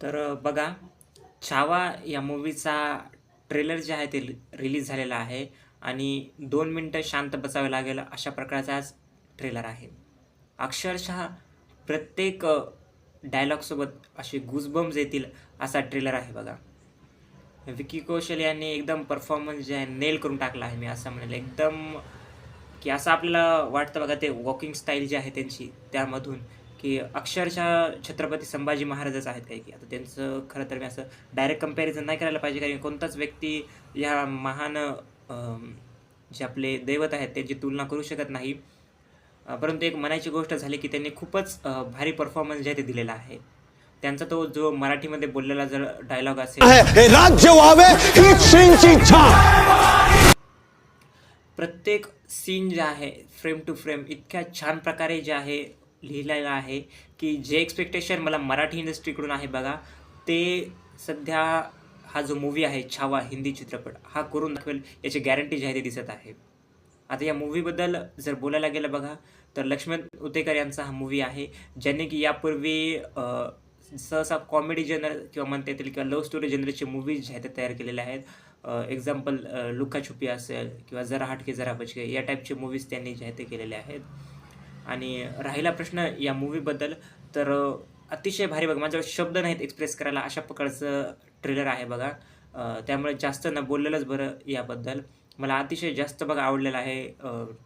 तर बघा छावा या मूवीचा ट्रेलर जे आहे ते रिलीज झालेला आहे आणि दोन मिनटं शांत बसावे लागेल अशा प्रकारचाच ट्रेलर आहे. अक्षरशः प्रत्येक डायलॉगसोबत असे गुजबम्स येतील असा ट्रेलर आहे बघा. विकी कौशल यांनी एकदम परफॉर्मन्स जे आहे नेल करून टाकला आहे मी असं म्हणेल. एकदम की असं आपल्याला वाटतं बघा ते वॉकिंग स्टाईल जी आहे त्यांची त्यामधून. की अक्षरशः छत्रपती संभाजी महाराजच आहेत काही की. आता त्यांचं खरं तर मी असं डायरेक्ट कंपॅरिझन नाही करायला पाहिजे कारण कोणताच व्यक्ती ह्या महान जे आपले दैवत आहेत त्यांची तुलना करू शकत नाही. परंतु एक म्हणायची गोष्ट झाली की त्यांनी खूपच भारी परफॉर्मन्स जे आहे ते दिलेला आहे. त्यांचा तो जो मराठीमध्ये बोललेला जर डायलॉग असेल राज्य व्हावे प्रत्येक सीन जे आहे फ्रेम टू फ्रेम इतक्या छान प्रकारे जे आहे लिहिलेलं आहे की जे एक्सपेक्टेशन मला मराठी इंडस्ट्रीकडून आहे बघा ते सध्या हा जो मूवी आहे छावा हिंदी चित्रपट हा करून दाखवेल याची गॅरंटी जाहिर दिसत आहे. आता या मूवीबद्दल जर बोलायला गेलं बघा तर लक्ष्मण उतेकर यांचा हा मूवी आहे ज्यांनी की यापूर्वी सहसा कॉमेडी जनर किंवा म्हणता येतील किंवा लव्ह स्टोरी जनरचे मूवीज ज्या आहेत तयार केलेल्या आहेत. एक्झाम्पल लुकाछुपी असेल किंवा जरा हटके जरा बचके या टाईपचे मूवीज त्यांनी जे केलेले आहेत. आणि राहिला प्रश्न या मूवीबद्दल तर अतिशय भारी बघा. माझ्याकडे शब्द नाहीत एक्सप्रेस करायला. अशा प्रकारचं ट्रेलर आहे बघा. त्यामुळे जास्त न बोललेलंच बरं याबद्दल. मला अतिशय जास्त बघा आवडलेलं आहे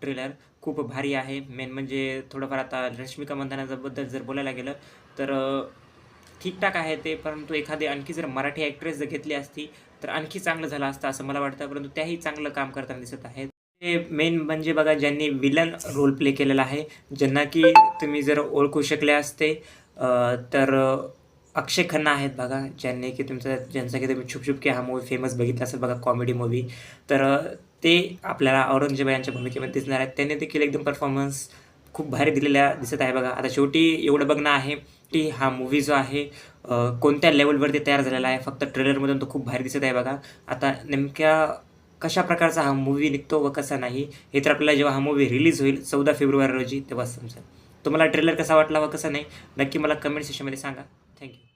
ट्रेलर खूप भारी आहे. मेन म्हणजे थोडंफार आता रश्मिका मंदानाबद्दल जर बोलायला गेलं तर ठीकठाक आहे ते. परंतु एखादी आणखी जर मराठी ॲक्ट्रेस जर घेतली असती तर आणखी चांगलं झालं असतं असं मला वाटतं. परंतु त्याही चांगलं काम करताना दिसत आहेत. ते मेन म्हणजे बघा ज्यांनी विलन रोल प्ले केलेला आहे ज्यांना की तुम्ही जर ओळखू शकले असते तर अक्षय खन्ना आहेत बघा ज्यांनी की तुमचं ज्यांचा की तुम्ही छुपछुप की हा मूवी फेमस बघितला असेल बघा कॉमेडी मूवी तर ते आपल्याला औरंगजेब यांच्या भूमिकेमध्ये दिसणार आहेत. त्यांनी देखील एकदम परफॉर्मन्स खूप भारी दिलेल्या दिसत आहे बघा. आता शेवटी एवढं बघणं आहे की हा मूवी जो आहे कोणत्या लेवलवरती तयार झालेला आहे फक्त ट्रेलरमधून तो खूप भारी दिसत आहे बघा. आता नेमक्या कशा प्रकारचा हा मूवी निघतो व कसा नाही हे तर आपल्याला जेव्हा हा मूवी रिलीज होईल चौदा फेब्रुवारी रोजी तेव्हा समजेल. तुम्हाला ट्रेलर कसा वाटला व कसा नाही नक्की मला कमेंट सेक्शनमध्ये सांगा. थँक्यू